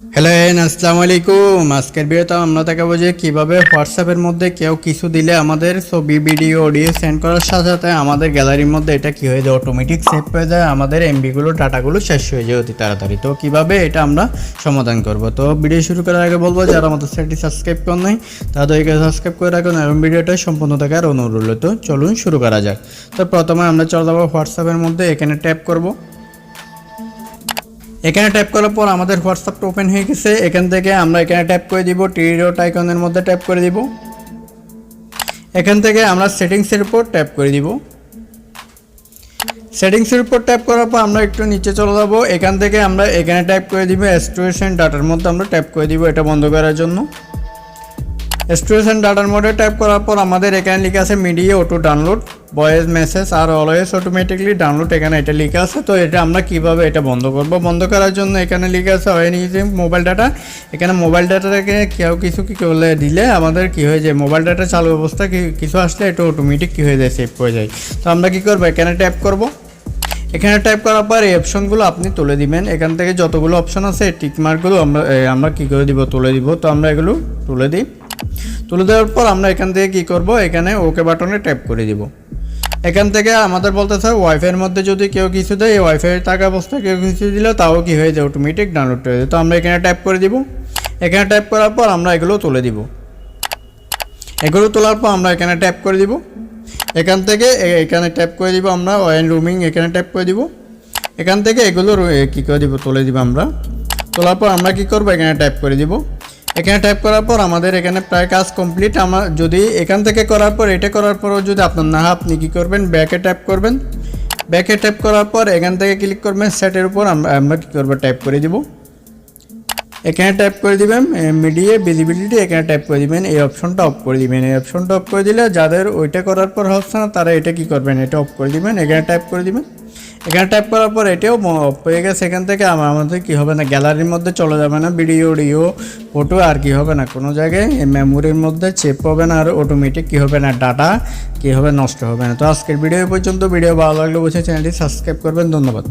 Hello আসসালামু আলাইকুম। আজকের ভিডিওতে আমরা দেখাবো যে কীভাবে হোয়াটসঅ্যাপের মধ্যে কেউ কিছু দিলে আমাদের ছবি, ভিডিও অডিও সেন্ড করার সাথে সাথে আমাদের গ্যালারির মধ্যে এটা কী হয়ে যায়? অটোমেটিক সেভ হয়ে যায়, আমাদের এমবিগুলো ডাটাগুলো শেষ হয়ে যায় অতি তাড়াতাড়ি। তো কীভাবে এটা আমরা সমাধান করব? তো ভিডিও শুরু করার আগে বলব, যারা আমাদের চ্যানেলটি সাবস্ক্রাইব করেন নাই, তাদেরকে সাবস্ক্রাইব করে রাখুন এবং ভিডিওটা সম্পূর্ণ দেখার অনুরোধ তো চলুন শুরু করা যাক। তো প্রথমে আমরা চলে যাব হোয়াটসঅ্যাপের মধ্যে, এখানে ট্যাপ করব। এখানে ট্যাপ করার পর আমাদের হোয়াটসঅ্যাপটা ওপেন হয়ে গেছে। এখান থেকে আমরা এখানে ট্যাপ করে দিব টিরিডট আইকনের মধ্যে ট্যাপ করে দিব। এখান থেকে আমরা সেটিংসের উপর ট্যাপ করে দিব। সেটিংসের উপর ট্যাপ করার পর আমরা একটু নিচে চলে যাব। এখান থেকে আমরা এখানে ট্যাপ করে দিব অ্যাস্টুয়েশন ডাটার মধ্যে আমরা ট্যাপ করে দিব, এটা বন্ধ করার জন্য। স্টোরেশন ডাটার মধ্যে ট্যাপ করার পর আমাদের এখানে লেখা আছে media auto download voice message আর অলওয়েজ অটোমেটিকলি ডাউনলোড এখানে এটা লেখা আছে। তো এটা আমরা কীভাবে এটা বন্ধ করব? বন্ধ করার জন্য এখানে লেখা আছে ওয়েন ইউজিং মোবাইল ডাটা এখানে মোবাইল ডাটাটাকে কেউ কিছু কি করলে দিলে আমাদের কি হয়ে যায়? মোবাইল ডাটা চালু অবস্থা কিছু আসলে এটা অটোমেটিক কি হয়ে যায়? সেভ হয়ে যায়। তো আমরা কি করব? এখানে ট্যাপ করব। এখানে টাইপ করার পর এই অপশনগুলো আপনি তুলে দিবেন। এখান থেকে যতগুলো অপশন আছে টিক মার্কগুলো আমরা আমরা কি করে দিব? তুলে দিব। তো আমরা এগুলো তুলে দিই। তুলে দেওয়ার পর আমরা এখান থেকে কি করব? এখানে ওকে বাটনে ট্যাপ করে দিব। এখান থেকে আমাদের বলতেছে ওয়াইফাইয়ের মধ্যে যদি কেউ কিছু দেয়, এই ওয়াইফাই টাকা অবস্থায় কেউ কিছু দিলে তাও কি হয়ে যায়? অটোমেটিক ডাউনলোড হয়ে যায়। তো আমরা এখানে ট্যাপ করে দিব। এখানে ট্যাপ করার পর আমরা এগুলো তুলে দিব। এগুলো তোলার পর আমরা এখানে ট্যাপ করে দিব। এখান থেকে এখানে ট্যাপ করে দিব আমরা। ওয়েন রুমিং এখানে ট্যাপ করে দিব। এখান থেকে এগুলো কি করে দিব? তুলে দিব আমরা। তোলার পর আমরা কি করব? এখানে ট্যাপ করে দিব। এখানে টাইপ করার পর আমাদের এখানে প্রায় কাজ কমপ্লিট আমার যদি এখান থেকে করার পর, এটা করার পরও যদি আপনার না, আপনি কি করবেন? ব্যাকে টাইপ করবেন। ব্যাকে টাইপ করার পর, এখান থেকে ক্লিক করবেন সেটের উপর আমরা কী করব? টাইপ করে দিব। এখানে টাইপ করে দিবেন মিডিয়া ভিজিবিলিটি এখানে টাইপ করে দিবেন, এই অপশনটা অফ করে দিবেন। এই অপশনটা অফ করে দিলে যাদের ওইটা করার পর হচ্ছে না তারা এটা কি করবেন? এটা অফ করে দিবেন। এখানে টাইপ করে দিবেন। এখানে টাইপ করার পর এটাও পেয়ে গেছে এখান থেকে। আমাদের কি হবে না গ্যালারির মধ্যে চলে যাবে না ভিডিও ডিও ফটো আর কি হবে না? কোনো জায়গায় মেমোরির মধ্যে চেপ হবে না, আর অটোমেটিক কি হবে না ডাটা কি হবে, নষ্ট হবে না। তো আজকের ভিডিও পর্যন্ত ভিডিও ভালো লাগলে বসে চ্যানেলটি সাবস্ক্রাইব করবেন। ধন্যবাদ।